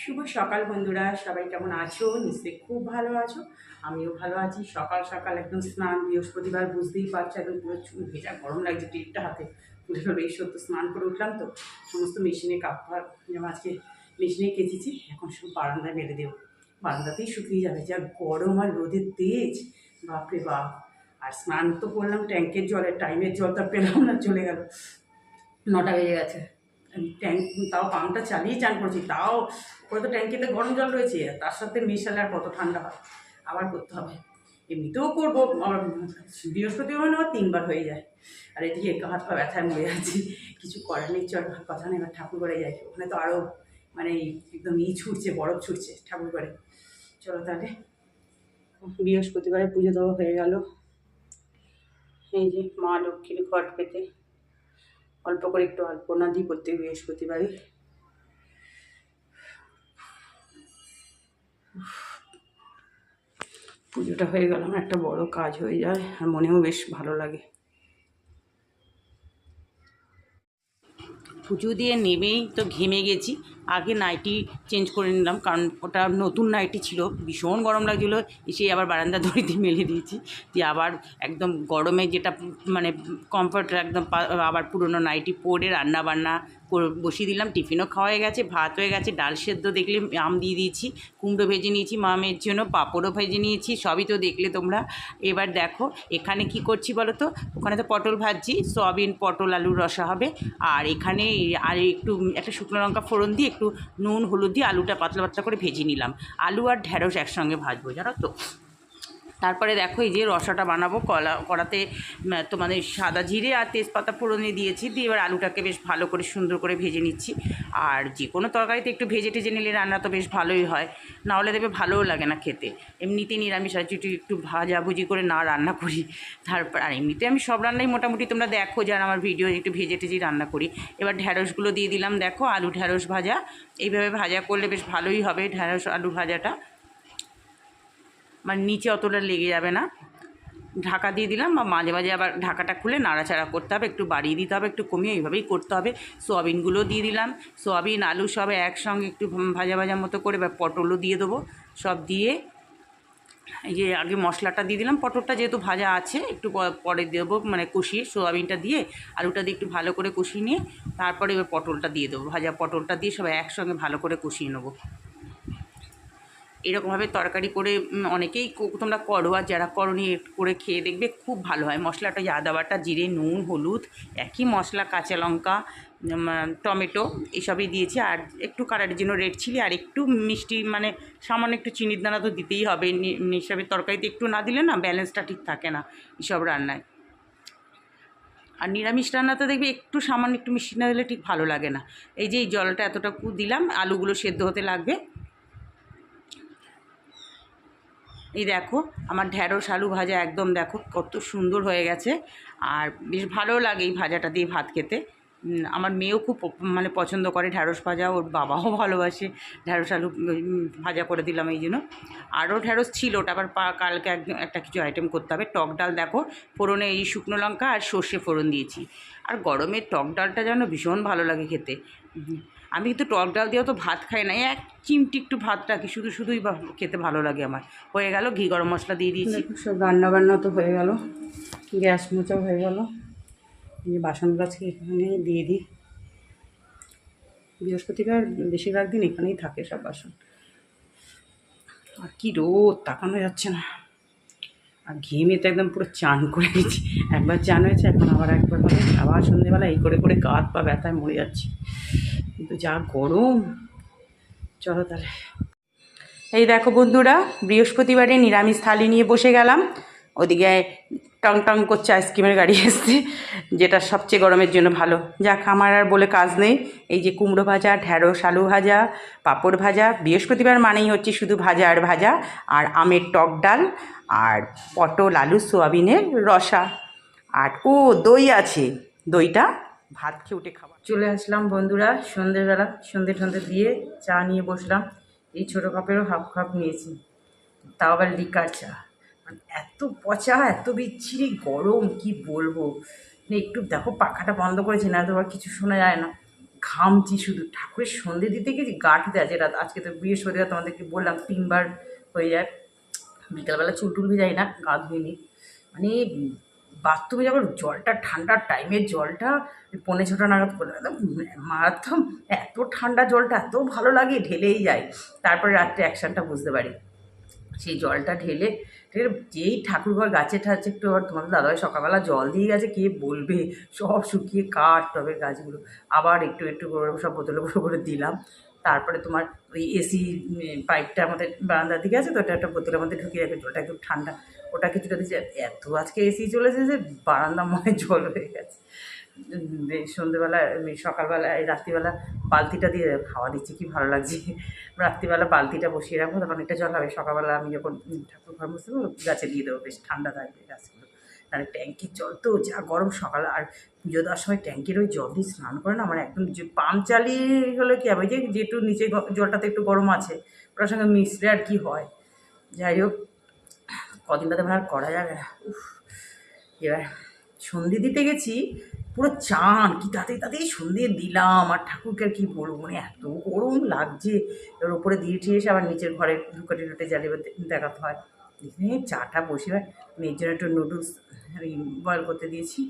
শুভ সকাল বন্ধুরা, সবাই কেমন আছো? নিশ্চয়ই খুব ভালো আছো। আমিও ভালো আছি। সকাল সকাল একদম স্নান, বৃহস্পতিবার বুঝতেই পারছ, একদম পুরো চুল ভেজা, গরম লাগছে টিপটা হাতে তুলে ধরে এই সত্য স্নান করে উঠলাম তো। সমস্ত মেশিনে কাপড় যেমন আজকে মেশিনে কেচেছি, এখন শুধু বারান্দায় মেলে দেবো। বারান্দাতেই শুকিয়ে যাবে, যা গরম আর রোদের তেজ, বাপরে বাপ। আর স্নান তো করলাম, ট্যাঙ্কের জলে টাইমের জল তো পেলাম না, চলে গেল। নটা বেজে গেছে। ট্যাঙ্ক তাও পাম্পটা চালিয়ে চান করছি, তাও ওরা তো ট্যাঙ্কিতে গরম জল রয়েছে, তার সাথে মেশালে আর কত ঠান্ডা হয়, আবার করতে হবে। এমনিতেও করব, আমার বৃহস্পতিবার আমার তিনবার হয়ে যায়। আর এদিকে একটু হাত পা ব্যথায় মরে যাচ্ছি, কিছু করার নেই, চল, কথা নেই, এবার ঠাকুর ঘরে যাই। ওখানে তো আরও মানে একদম ই ছুটছে, বরফ ছুটছে ঠাকুর ঘরে চলো তাহলে, বৃহস্পতিবারে পুজো দেওয়া হয়ে গেল। এই যে মা লক্ষ্মীর ঘট পেতে। অল্প করে একটু অল্পনা দিই প্রত্যেক বৃহস্পতিবারই পুজোটা হয়ে গেল, আমার একটা বড় কাজ হয়ে যায় আর মনেও বেশ ভালো লাগে। পুজো দিয়ে নেমেই তো ঘেমে গেছি। আগে নাইটি চেঞ্জ করে নিলাম, কারণ ওটা নতুন নাইটি ছিল, ভীষণ গরম লাগছিল, এসে আবার বারান্দা দড়িতে মেলে দিয়েছি, দিয়ে আবার একদম গরমে যেটা মানে কমফর্ট একদম আবার পুরনো নাইটি পরে রান্না বান্না বসিয়ে দিলাম, টিফিনও খাওয়া হয়ে গেছে, ভাত হয়ে গেছে, ডাল সেদ্ধ দেখলে আম দিয়ে দিয়েছি, কুমড়ো ভেজে নিয়েছি মামের জন্য, পাঁপড়ও ভেজে নিয়েছি, সবই তো দেখলে তোমরা। এবার দেখো, এখানে কি করছি বলো তো ওখানে তো পটল ভাজছি, সয়াবিন, পটল, আলুর রসা হবে, আর এখানে আর একটু, একটা শুকনো লঙ্কা ফোড়ন দিয়ে একটু নুন, হলুদ দিয়ে আলুটা পাতলা পাতলা করে ভেজে নিলাম। আলু আর ঢ্যাঁড়স একসঙ্গে ভাজবো, জানো তো? তারপরে দেখো এই যে রসাটা বানাবো, কলা, কড়াতে তোমাদের সাদা জিরে আর তেজপাতা ফোড়নে দিয়েছি, দিয়ে এবার আলুটাকে বেশ ভালো করে সুন্দর করে ভেজে নিচ্ছি। আর যে কোনো তরকারিতে একটু ভেজে টেজে নিলে রান্না তো বেশ ভালোই হয়, না হলে দেবে ভালোও লাগে না খেতে। এমনিতেই নিরামিষ আছে একটু একটু ভাজাভুজি করে না রান্না করি, তারপর, আর এমনিতে আমি সব রান্নাই মোটামুটি তোমরা দেখো যারা আমার ভিডিও একটু ভেজে টেজে রান্না করি। এবার ঢ্যাঁড়সগুলো দিয়ে দিলাম, দেখো আলু ঢ্যাঁড়স ভাজা, এইভাবে ভাজা করলে বেশ ভালোই হবে ঢ্যাঁড়স আলু ভাজাটা। মানে নিচে অতটা লেগে যাবে না। ঢাকা দিয়ে দিলাম বা মাঝে মাঝে আবার ঢাকাটা খুলে নাড়াচাড়া করতে হবে, একটু বাড়িয়ে দিতে হবে, একটু কমিয়ে এইভাবেই করতে হবে। সোয়াবিনগুলো দিয়ে দিলাম, সোয়াবিন, আলু সব একসঙ্গে একটু ভাজা ভাজা মতো করে বা পটলও দিয়ে দেবো। সব দিয়ে এই যে আগে মশলাটা দিয়ে দিলাম, পটলটা যেহেতু ভাজা আছে, একটু পরে দেবো মানে কষিয়ে সোয়াবিনটা দিয়ে আলুটা দিয়ে একটু ভালো করে কষিয়ে নিয়ে তারপরে এবার পটলটা দিয়ে দেবো। ভাজা পটলটা দিয়ে সব একসঙ্গে ভালো করে কষিয়ে নেব। এরকমভাবে তরকারি করে অনেকেই তোমরা করো আর যারা করনি করে খেয়ে দেখবে খুব ভালো হয়। মশলাটা আদা বাটা, জিরে, নুন, হলুদ, একই মশলা, কাঁচা লঙ্কা টমেটো এসবই দিয়েছি। আর একটু কালারের জন্য রেড চিলি আর একটু মিষ্টি মানে সামান্য একটু চিনির দানা তো দিতেই হবে। নিঃসাবের তরকারিতে একটু না দিলে না ব্যালেন্সটা ঠিক থাকে না এসব রান্নায়। আর নিরামিষ রান্নাতে দেখবে একটু সামান্য একটু মিষ্টি না দিলে ঠিক ভালো লাগে না। এই যে এই জলটা এতটুকু দিলাম, আলুগুলো সেদ্ধ হতে লাগবে। এই দেখো, আমার ঢ্যাঁড়স আলু ভাজা একদম দেখো কত সুন্দর হয়ে গেছে। আর বেশ ভালো লাগে এই ভাজাটা দিয়ে ভাত খেতে। আমার মেয়েও খুব মানে পছন্দ করে ঢ্যাঁড়স ভাজা, ওর বাবাও ভালোবাসে ঢ্যাঁড়স আলু ভাজা করে দিলাম এই জন্য। আরও ঢ্যাঁড়স ছিল ওটা আবার কালকে এক- একটা কিছু আইটেম করতে হবে। টক ডাল দেখো, ফোড়নে এই শুকনো লঙ্কা আর সর্ষে ফোড়ন দিয়েছি। আর গরমের টক ডালটা যেন ভীষণ ভালো লাগে খেতে। আমি কিন্তু টক ডাল দিয়েও তো ভাত খাই না এক চিমটি একটু ভাত রাখি শুধু শুধুই খেতে ভালো লাগে আমার। হয়ে গেল, ঘি গরম মশলা দিয়ে দিয়েছি। সব রান্না বান্না তো হয়ে গেল, গ্যাস মোচাও হয়ে গেল। এই বাসন গাছকে এখানে দিয়ে দিই। বৃহস্পতিবার বেশিরভাগ দিন এখানেই থাকে সব বাসন। আর কি রোদ, তাকানো যাচ্ছে না। আর ঘেমে তো একদম পুরো চান করে দিচ্ছি একবার চান হয়েছে, এখন আবার একবার হবে আবার সন্ধেবেলা এই করে করে গা হাত পা ব্যথায় মরে যাচ্ছি। কিন্তু যা গরম। চলো তাহলে। এই দেখো বন্ধুরা, বৃহস্পতিবারে নিরামিষ থালি নিয়ে বসে গেলাম। ওদিকে টং টং করছে আইসক্রিমের গাড়ি এসছে, যেটা সবচেয়ে গরমের জন্য ভালো। যাক, আমার আর বলে কাজ নেই। এই যে কুমড়ো ভাজা, ঢ্যাঁড়স, আলু ভাজা, পাঁপড় ভাজা, বৃহস্পতিবার মানেই হচ্ছে শুধু ভাজা আর ভাজা, আর আমের টক ডাল, আর পটল, আলু, সোয়াবিনের রসা। আর ও দই আছে, দইটা ভাত খেয়ে উঠে খাওয়া চলে আসলাম বন্ধুরা সন্ধেবেলা সন্ধে সন্ধে দিয়ে চা নিয়ে বসলাম। এই ছোটো কাপেরও হাফ কাপ নিয়েছি, তাও আবার লিকার চা। মানে এত পচা, এত বিচ্ছিরি গরম, কি বলব? মানে একটু দেখো, পাখাটা বন্ধ করেছি, না তো আবার কিছু শোনা যায় না। ঘামছি শুধু। ঠাকুরের সন্ধে দিতে গেছি গাঠতে আছে, রাত আজকে তো বৃহস্পতিবার, তোমাদেরকে বললাম তিনবার হয়ে যায়। বিকালবেলা চুল টুল ভেজাই না, গা ধুয়ে মানে বাথরুমে যখন জলটা, ঠান্ডার টাইমের জলটা পনেরো ছটা নাগাদ করে একদম মারাত্মক, এত ঠান্ডা জলটা, এত ভালো লাগে, ঢেলেই যায়। তারপরে রাত্রে অ্যাকশানটা বুঝতে পারি। সেই জলটা ঢেলে যেই ঠাকুরঘর গাছে ঠাছে একটু আবার তোমাদের দাদাভাই সকালবেলা জল দিয়ে গেছে, কে বলবে? সব শুকিয়ে কাঠ টবের গাছগুলো। আবার একটু একটু করে সব বোতলে করে করে দিলাম। তারপরে তোমার ওই এসি পাইপটা আমাদের বারান্দার দিকে আছে, তো ওটা একটা বোতলের মধ্যে ঢুকিয়ে রাখে জলটা একটু ঠান্ডা। ওটা কিছুটা দিয়েছে এত আজকে এসি চলেছে যে বারান্দা মনে জল হয়ে গেছে। সন্ধ্যেবেলা সকালবেলা, এই রাত্রিবেলা বালতিটা দিয়ে খাওয়া দিচ্ছি, কি ভালো লাগছে। রাত্রিবেলা বালতিটা বসিয়ে রাখব, তখন অনেকটা জল হবে। সকালবেলা আমি যখন ঠাকুর ঘর মুছতে গাছে দিয়ে দেবো, বেশ ঠান্ডা থাকবে গাছগুলো। তাহলে ট্যাঙ্কির জল তো যা গরম সকালে, আর পুজো দেওয়ার সময় ট্যাঙ্কির ওই জল দিয়ে স্নান করে না আমার একদম যে পাম্প চালিয়ে হলে কী হবে? যে যেটু নিচে জলটাতে একটু গরম আছে, ওটার সঙ্গে মিশলে আর কি হয়? যাই হোক, কদিন বাদে আর করা যাবে না। উফ, এবার সন্ধে দিতে গেছি, পুরো চান, কি তাতে তাতেই সন্ধে দিলাম, আর ঠাকুরকে আর কি বলব? মানে এত গরম লাগছে। এবার ওপরে দিয়ে ঠিয়ে এসে আবার নিচের ঘরে ঢুকাটে টুটে জ্বালিয়ে দেখাতে হয়। এখানে চাটা বসে হয় মেয়ের জন্য একটু নুডলস বয়েল করতে দিয়েছি।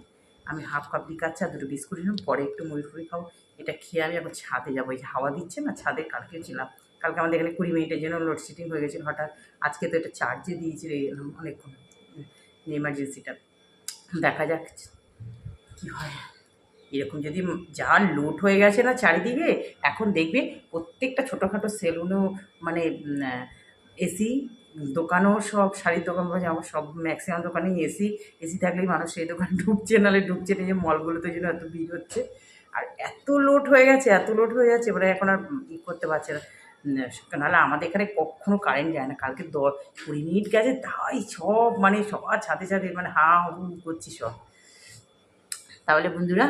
আমি হাফ কাপ খাচ্ছি আর দুটো বিস্কুট নিলাম, পরে একটু মুড়ি ফুড়ি খাব। এটা খেয়ে আমি আবার ছাদে যাব, এই হাওয়া দিচ্ছে না, ছাদে কালকে ছিলাম কালকে আমাদের এখানে কুড়ি মিনিটের জন্য লোডশেডিং হয়ে গেছিল হঠাৎ। আজকে তো এটা চার্জে দিয়েছি এলাম অনেকক্ষণ। এমার্জেন্সিটা দেখা যাক কি হয়। এরকম যদি যা লোড হয়ে গেছে না চারিদিকে, এখন দেখবে প্রত্যেকটা ছোটোখাটো সেলুনও মানে এসি দোকানও সব, শাড়ির দোকান বা আমার সব ম্যাক্সিমাম দোকানেই এসি এসি থাকলেই মানুষ সেই দোকানে ঢুকছে, নাহলে ঢুকছে না যে মলগুলোতে জন্য এত ভিড় হচ্ছে। আর এত লোড হয়ে গেছে, এত লোড হয়ে যাচ্ছে, এবারে এখন আর ই করতে পারছে না। নাহলে আমাদের এখানে কখনো কারেন্ট যায় না, কালকে দ, কুড়ি মিনিট গেছে, তাই সব মানে সবার ছাদে ছাদে মানে হা, হু, করছি সব। তাহলে বন্ধুরা,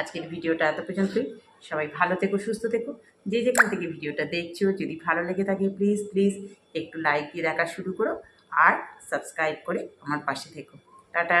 আজকের ভিডিওটা এত পর্যন্তই। সবাই ভালো থেকো, সুস্থ থেকো। যে যেখান থেকে ভিডিওটা দেখছ, যদি ভালো লেগে থাকে প্লিজ প্লিজ একটু লাইক দিয়ে দেখা শুরু করো আর সাবস্ক্রাইব করে আমার পাশে থেকো। টাটা।